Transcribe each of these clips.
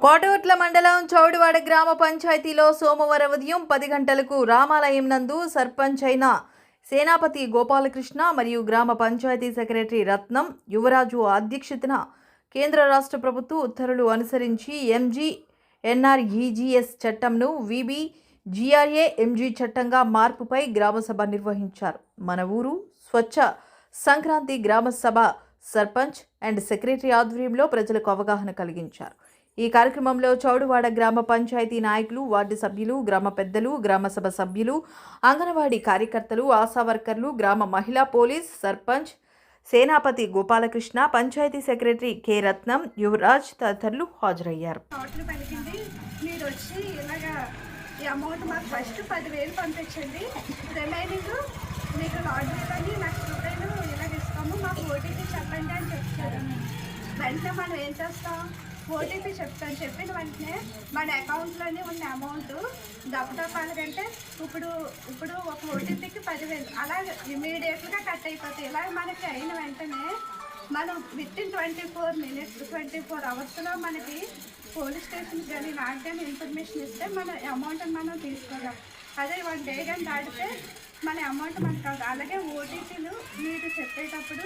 కోటగుట్ల మండలం చౌడువాడ గ్రామ పంచాయతీలో సోమవారం ఉదయం పది గంటలకు రామాలయం నందు సర్పంచ్ అయిన సేనాపతి గోపాలకృష్ణ మరియు గ్రామ పంచాయతీ సెక్రటరీ రత్నం యువరాజు అధ్యక్షతన కేంద్ర రాష్ట్ర ప్రభుత్వ ఉత్తర్వులు అనుసరించి ఎంజీ ఎన్ఆర్ఈజీఎస్ చట్టంను విబి జిఆర్ఏ ఎంజీ చట్టంగా మార్పుపై గ్రామసభ నిర్వహించారు. మన ఊరు స్వచ్ఛ సంక్రాంతి గ్రామసభ సర్పంచ్ అండ్ సెక్రటరీ ఆధ్వర్యంలో ప్రజలకు అవగాహన కలిగించారు. ఈ కార్యక్రమంలో చౌడువాడ గ్రామ పంచాయతీ నాయకులు వార్డు సభ్యులు గ్రామ పెద్దలు గ్రామసభ సభ్యులు అంగన్వాడీ కార్యకర్తలు ఆశా వర్కర్లు గ్రామ మహిళా police sarpanch Senapati Gopalakrishna panchayat secretary K Ratnam Yuvaraj తదితరులు హాజరయ్యారు. మీరు వచ్చి ఇలాగా ఈ అమౌంట్ మాకు ఫస్ట్ పదివేలు పంపించండి. రిమైనింగ్ మీకు లక్ష రూపాయలు ఇలాగ ఇస్తాము. మాకు ఓటీపీ చెప్పండి అని చెప్తారు వెంటనే మనం ఏం చేస్తాం? ఓటీపీ చెప్తాను. చెప్పిన వెంటనే మన అకౌంట్లోనే ఉన్న అమౌంట్ దప్పటప్పాలంటే ఇప్పుడు ఇప్పుడు ఒక ఓటీపీకి పదివేలు. అలా ఇమీడియట్గా కట్ అయిపోతాయి. ఇలా మనకి అయిన వెంటనే మనం with in twenty four minutes twenty four అవర్స్లో మనకి పోలీస్ స్టేషన్ కానీ నాకు కానీ ఇన్ఫర్మేషన్ ఇస్తే మన అమౌంట్ మనం తీసుకోగలం. అదే వన్ డే కానీ దాటితే మన అమౌంట్ మనకు కాదు అలాగే ఓటీపీలు మీరు చెప్పేటప్పుడు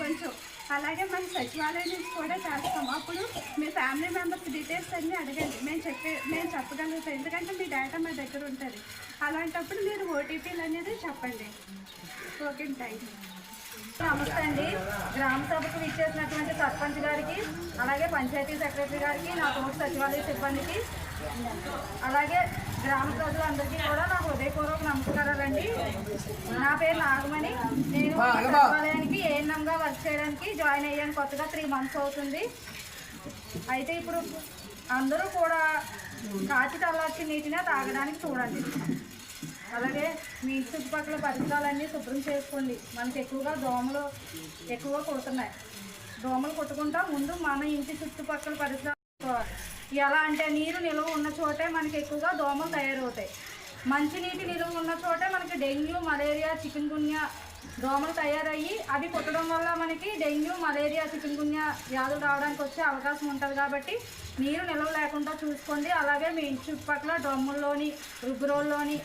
కొంచెం అలాగే మన సచివాలయం నుంచి కూడా చేస్తాం అప్పుడు మీ ఫ్యామిలీ మెంబర్స్ డీటెయిల్స్ అన్నీ అడగండి. మేము చెప్పే మేము చెప్పగలుగుతాం. ఎందుకంటే మీ డేటా మా దగ్గర ఉంటుంది. అలాంటప్పుడు మీరు ఓటీపీలు అనేది చెప్పండి. ఓకే థ్యాంక్ యూ నమస్తే అండి. గ్రామ సభకు విచ్చేసినటువంటి సర్పంచ్ గారికి అలాగే పంచాయతీ సెక్రటరీ గారికి నా తోటి సచివాలయ సిబ్బందికి అలాగే గ్రామ ప్రజలందరికీ కూడా నా హృదయపూర్వక నమస్కారాలండి. నా పేరు నాగమణి. నేను సచివాలయానికి ఏఎన్ఎంగా వర్క్ చేయడానికి జాయిన్ అయ్యాను. కొత్తగా త్రీ మంత్స్ అవుతుంది. అయితే ఇప్పుడు అందరూ కూడా కాచి చల్లార్చి నీటినే తాగడానికి చూడండి. అలాగే మీ ఇంటి చుట్టుపక్కల పరిసరాలన్నీ శుభ్రం చేసుకోండి. మనకి ఎక్కువగా దోమలు ఎక్కువగా కుడుతున్నాయి. దోమలు కుట్టుకుంటా ముందు మన ఇంటి చుట్టుపక్కల పరిసరాలు. ఎలా అంటే నీరు నిలువ ఉన్న చోటే మనకి ఎక్కువగా దోమలు తయారవుతాయి. మంచినీటి నిలువ ఉన్న చోటే మనకి డెంగ్యూ మలేరియా చికెన్ గున్యా దోమలు తయారయ్యి అవి కుట్టడం వల్ల మనకి డెంగ్యూ మలేరియా చికెన్ గున్యా వ్యాధులు రావడానికి వచ్చే అవకాశం ఉంటుంది కాబట్టి నీరు నిల్వ లేకుండా చూసుకోండి. అలాగే మీ ఇంటి చుట్టుపక్కల డ్రమ్ముల్లోని రుగ్గురోల్లోని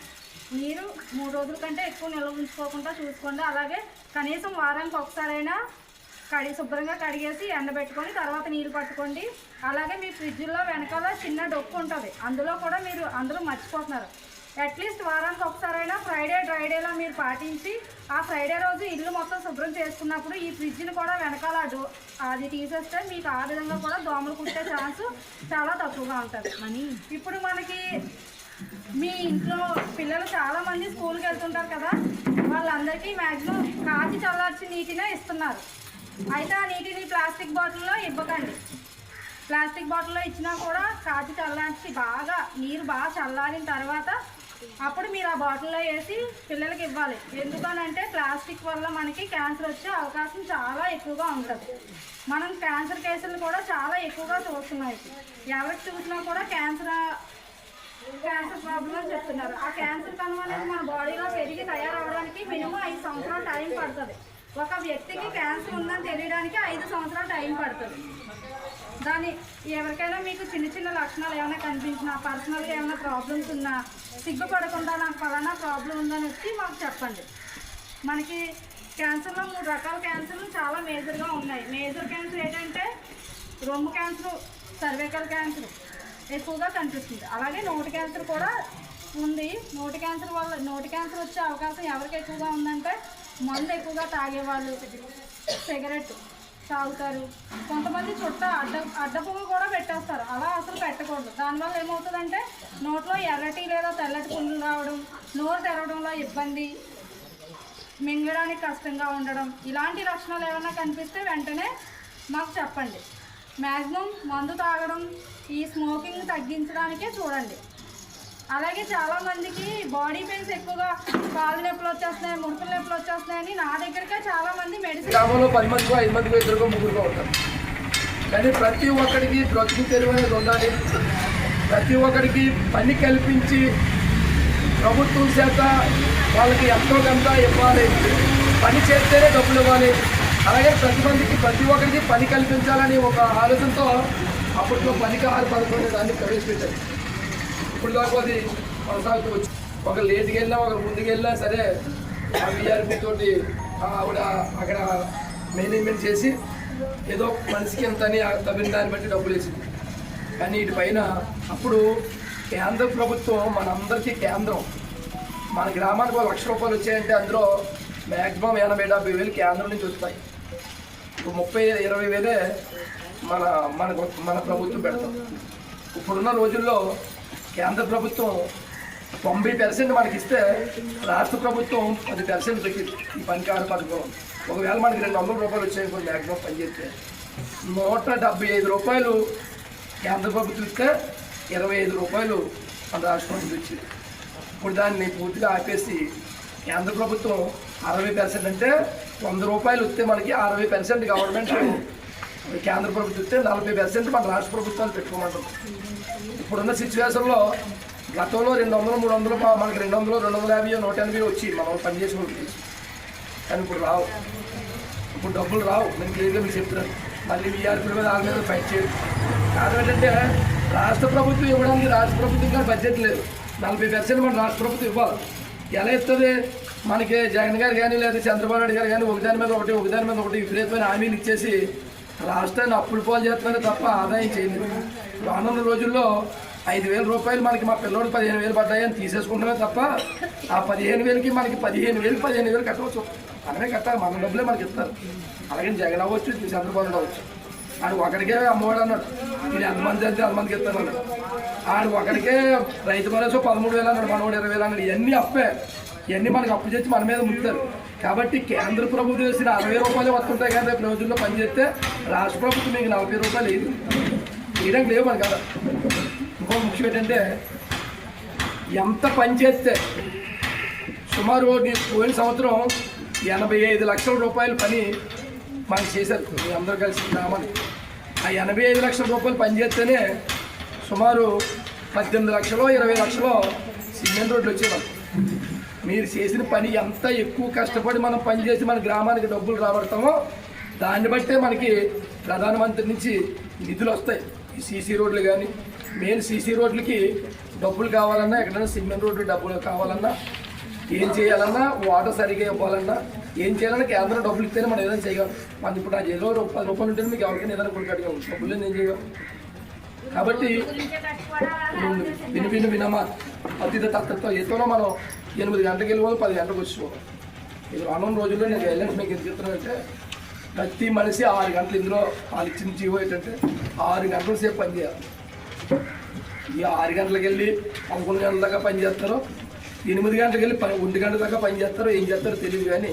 నీరు మూడు రోజుల కంటే ఎక్కువ నిల్వ ఉంచుకోకుండా చూసుకోండి. అలాగే కనీసం వారానికి ఒకసారైనా కడిగి శుభ్రంగా కడిగేసి ఎండబెట్టుకొని తర్వాత నీళ్ళు పట్టుకోండి. అలాగే మీ ఫ్రిడ్జ్లో వెనకాల చిన్న డొక్కు ఉంటుంది. అందులో కూడా మీరు అందరూ మర్చిపోతున్నారు. అట్లీస్ట్ వారానికి ఒకసారైనా ఫ్రైడే డ్రైడేలో మీరు పాటించి ఆ ఫ్రైడే రోజు ఇల్లు మొత్తం శుభ్రం చేసుకున్నప్పుడు ఈ ఫ్రిడ్జ్ని కూడా వెనకాల అది తీసేస్తే మీకు ఆ విధంగా కూడా దోమలు కుట్టే ఛాన్స్ చాలా తక్కువగా ఉంటుంది. మనీ. ఇప్పుడు మనకి మీ ఇంట్లో పిల్లలు చాలా మంది స్కూల్కి వెళ్తుంటారు కదా వాళ్ళందరికీ మ్యాక్సిమం కాచి చల్లార్చి నీటినే ఇస్తున్నారు. అయితే ఆ నీటిని ప్లాస్టిక్ బాటిల్లో ఇవ్వకండి. ప్లాస్టిక్ బాటిల్లో ఇచ్చినా కూడా కాచి చల్లార్చి బాగా నీరు బాగా చల్లారిన తర్వాత అప్పుడు మీరు ఆ బాటిల్లో వేసి పిల్లలకి ఇవ్వాలి. ఎందుకనంటే ప్లాస్టిక్ వల్ల మనకి క్యాన్సర్ వచ్చే అవకాశం చాలా ఎక్కువగా ఉంటుంది మనం క్యాన్సర్ కేసులు కూడా చాలా ఎక్కువగా చూస్తున్నాయి. ఎవరికి చూసినా కూడా క్యాన్సర్ క్యాన్సర్ ప్రాబ్లం అని చెప్తున్నారు. ఆ క్యాన్సర్ కనుమ అనేది మన బాడీలో పెరిగి తయారవడానికి మినిమం ఐదు సంవత్సరాలు టైం పడుతుంది. ఒక వ్యక్తికి క్యాన్సర్ ఉందని తెలియడానికి ఐదు సంవత్సరాలు టైం పడుతుంది. దాని ఎవరికైనా మీకు చిన్న చిన్న లక్షణాలు ఏమైనా కనిపించినా పర్సనల్గా ఏమైనా ప్రాబ్లమ్స్ ఉన్నా సిగ్గుపడకుండా నాకు ఫలానా ప్రాబ్లం ఉందని వచ్చి మాకు చెప్పండి. మనకి క్యాన్సర్లో మూడు రకాల క్యాన్సర్లు చాలా మేజర్గా ఉన్నాయి. మేజర్ క్యాన్సర్ ఏంటంటే రొమ్ము క్యాన్సర్ సర్వైకల్ క్యాన్సర్ ఎక్కువగా కనిపిస్తుంది. అలాగే నోటి క్యాన్సర్ కూడా ఉంది. నోటి క్యాన్సర్ వల్ల నోటి క్యాన్సర్ వచ్చే అవకాశం ఎవరికి ఎక్కువగా ఉందంటే మందు ఎక్కువగా తాగేవాళ్ళు. సిగరెట్ తాగుతారు. కొంతమంది చుట్ట అడ్డ అడ్డపువ్వు కూడా పెట్టేస్తారు. అలా అసలు పెట్టకూడదు. దానివల్ల ఏమవుతుందంటే నోట్లో ఎర్రటి లేదా తెల్లటి పుండ్లు రావడం నోరు తెరవడంలో ఇబ్బంది మింగడానికి కష్టంగా ఉండడం. ఇలాంటి లక్షణాలు ఏమైనా కనిపిస్తే వెంటనే మాకు చెప్పండి. మ్యాక్సిమం మందు తాగడం ఈ స్మోకింగ్ తగ్గించడానికే చూడండి. అలాగే చాలా మందికి బాడీ పెయిన్స్ ఎక్కువగా కాళ్ళు నొప్పులు వచ్చేస్తున్నాయి ముడుపుల నొప్పులు వచ్చేస్తున్నాయని నా దగ్గరకే చాలా మంది మెడిసిన్ గ్రామంలో పది మందికో ఐదు మందికో ఇద్దరుకో ఉంటారు. కానీ ప్రతి ఒక్కరికి బ్రతుకు తెరువు అనేది ఉండాలి. ప్రతి ఒక్కరికి పని కల్పించి ప్రభుత్వం చేత వాళ్ళకి ఎంతో కొంత ఇవ్వాలి. పని చేస్తేనే డబ్బులు ఇవ్వాలి. అలాగే ప్రతి మందికి ప్రతి ఒక్కరికి పని కల్పించాలని ఒక ఆలోచనతో అప్పట్లో పనికి ఆరు పదకొండు దాన్ని ప్రవేశపెట్టారు. ఇప్పుడు దాకా అది కొనసాగుతూ వచ్చి ఒకరు లేట్కి వెళ్ళినా ఒకరు ముందుకు వెళ్ళినా సరే ఆ విఆర్పి తోటి ఆవిడ అక్కడ మేనేజ్మెంట్ చేసి ఏదో మనిషికి ఎంత అని ఆ తగిన దాన్ని బట్టి డబ్బులు వేసింది. కానీ వీటి పైన అప్పుడు కేంద్ర ప్రభుత్వం మనందరికీ కేంద్రం మన గ్రామానికి ఒక లక్ష రూపాయలు వచ్చాయంటే అందులో మ్యాక్సిమం ఎనభై డెబ్బై వేలు కేంద్రం నుంచి వస్తాయి. ఇప్పుడు ముప్పై ఇరవై వేలే మన మన మన ప్రభుత్వం పెడతాం. ఇప్పుడున్న రోజుల్లో కేంద్ర ప్రభుత్వం తొంభై పర్సెంట్ మనకి ఇస్తే రాష్ట్ర ప్రభుత్వం పది పర్సెంట్ పెట్టింది ఈ పనికారు పథకం ఒకవేళ మనకి రెండు వందల రూపాయలు వచ్చాయి మ్యాక్సిమం పని చేస్తే. నూట డెబ్బై ఐదు రూపాయలు కేంద్ర ప్రభుత్వం ఇస్తే ఇరవై ఐదు రూపాయలు మన రాష్ట్రం నుంచి వచ్చింది ఇప్పుడు దాన్ని పూర్తిగా ఆపేసి కేంద్ర ప్రభుత్వం అరవై పర్సెంట్ అంటే వంద రూపాయలు వస్తే మనకి అరవై పర్సెంట్ గవర్నమెంట్ కేంద్ర ప్రభుత్వం ఇస్తే నలభై పర్సెంట్ మన రాష్ట్ర ప్రభుత్వాలు పెట్టుకోమంటారు ఇప్పుడున్న సిచ్యువేషన్లో గతంలో రెండు వందలు మూడు వందలు మనకి రెండు వందలు రెండు వందల యాభై నూట ఎనభై వచ్చి మనం పనిచేసే వాళ్ళకి కానీ ఇప్పుడు రావు. ఇప్పుడు డబ్బులు రావు. నేను క్లియర్గా మీకు చెప్తున్నాను. మళ్ళీ వీఆర్పీల మీద వాళ్ళ మీద ఫైట్ చేయదు కారణం ఏంటంటే రాష్ట్ర ప్రభుత్వం ఇవ్వడానికి రాష్ట్ర ప్రభుత్వం గారు బడ్జెట్ లేదు. నలభై పర్సెంట్ మన రాష్ట్ర ప్రభుత్వం ఇవ్వాలి. ఎలా ఇస్తుంది? మనకి జగన్ గారు కానీ లేదా చంద్రబాబు నాయుడు గారు కానీ ఒకదాని మీద ఒకటి ఒకదాని మీద ఒకటి విపరీతమైన హామీలు ఇచ్చేసి రాష్ట్రాన్ని అప్పులు పాలు చేస్తున్నారు తప్ప ఆదాయం చేయలేదు. రానున్న రోజుల్లో ఐదు వేల రూపాయలు మనకి మా పిల్లోడు పదిహేను వేలు పడ్డాయని తీసేసుకుంటున్నామే తప్ప ఆ పదిహేను వేలకి మనకి పదిహేను వేలు పదిహేను వేలు కట్టవచ్చు. మనమే కట్టాలి మన డబ్బులే మనకి ఇస్తారు. అలాగే జగన్ అవ్వచ్చు చంద్రబాబు అవ్వచ్చు. ఆడు ఒకరికే అమ్మవాడు అన్నాడు. నేను ఎంతమంది అయితే అంతమందికి ఇస్తాను అన్నాడు ఆడు ఒకరికే రైతు భరోసా పదమూడు వేలు అన్నాడు మనవాడు ఇరవై వేలు అన్నాడు. ఇవన్నీ అప్పే. ఇవన్నీ మనకి అప్పు చేసి మన మీద ముట్టుతారు. కాబట్టి కేంద్ర ప్రభుత్వం వేసిన అరవై రూపాయలు వస్తుంటాయి కదా రేపు రోజుల్లో పనిచేస్తే రాష్ట్ర ప్రభుత్వం మీకు నలభై రూపాయలు లేదు వేయడానికి లేవు మన కదా ఇంకో ముఖ్యం ఏంటంటే ఎంత పని చేస్తే సుమారు పోయిన సంవత్సరం ఎనభై ఐదు లక్షల రూపాయల పని మనకు చేశారు. మీ అందరూ కలిసి రామని ఆ ఎనభై ఐదు లక్షల రూపాయలు పని చేస్తేనే సుమారు పద్దెనిమిది లక్షలు ఇరవై లక్షలు సిమెంట్ రోడ్లు వచ్చేవాళ్ళు. మీరు చేసిన పని ఎంత ఎక్కువ కష్టపడి మనం పని చేసి మన గ్రామానికి డబ్బులు రాబడతామో దాన్ని బట్టే మనకి ప్రధానమంత్రి నుంచి నిధులు వస్తాయి. ఈ సీసీ రోడ్లు కానీ మెయిన్ సీసీ రోడ్లకి డబ్బులు కావాలన్నా ఎక్కడైనా సిమెంట్ రోడ్లు డబ్బులు కావాలన్నా ఏం చేయాలన్నా వాటర్ సరిగా ఇవ్వాలన్నా ఏం చేయాలన్నా కేంద్రం డబ్బులు ఇస్తేనే మనం ఏదైనా చేయగలం. మన ఇప్పుడు నా జైల్లో పది రూపాయలు ఉంటేనే మీకు ఎవరికైనా ఏదైనా కొడుకు అడిగాం. డబ్బులు ఏం చేయగలం? కాబట్టి విను విను వినమా అతిథ తత్వతో ఏతోనో మనం ఎనిమిది గంటలకు వెళ్ళిపోదు పది గంటలకు వచ్చేవాళ్ళం ఇది రానున్న రోజుల్లో నేను వెళ్ళండి మీకు ఎందుకు చెప్తున్నానంటే ప్రతి మనిషి ఆరు గంటలు ఇందులో వాళ్ళు ఇచ్చిన జీవో ఏంటంటే ఆరు గంటల సేపు పని చేయాలి. ఈ ఆరు గంటలకు వెళ్ళి పదకొండు గంటల దాకా పనిచేస్తారు ఎనిమిది గంటలకు వెళ్ళి పని ఒంటి గంటల దాకా పనిచేస్తారో ఏం చేస్తారో తెలియదు కానీ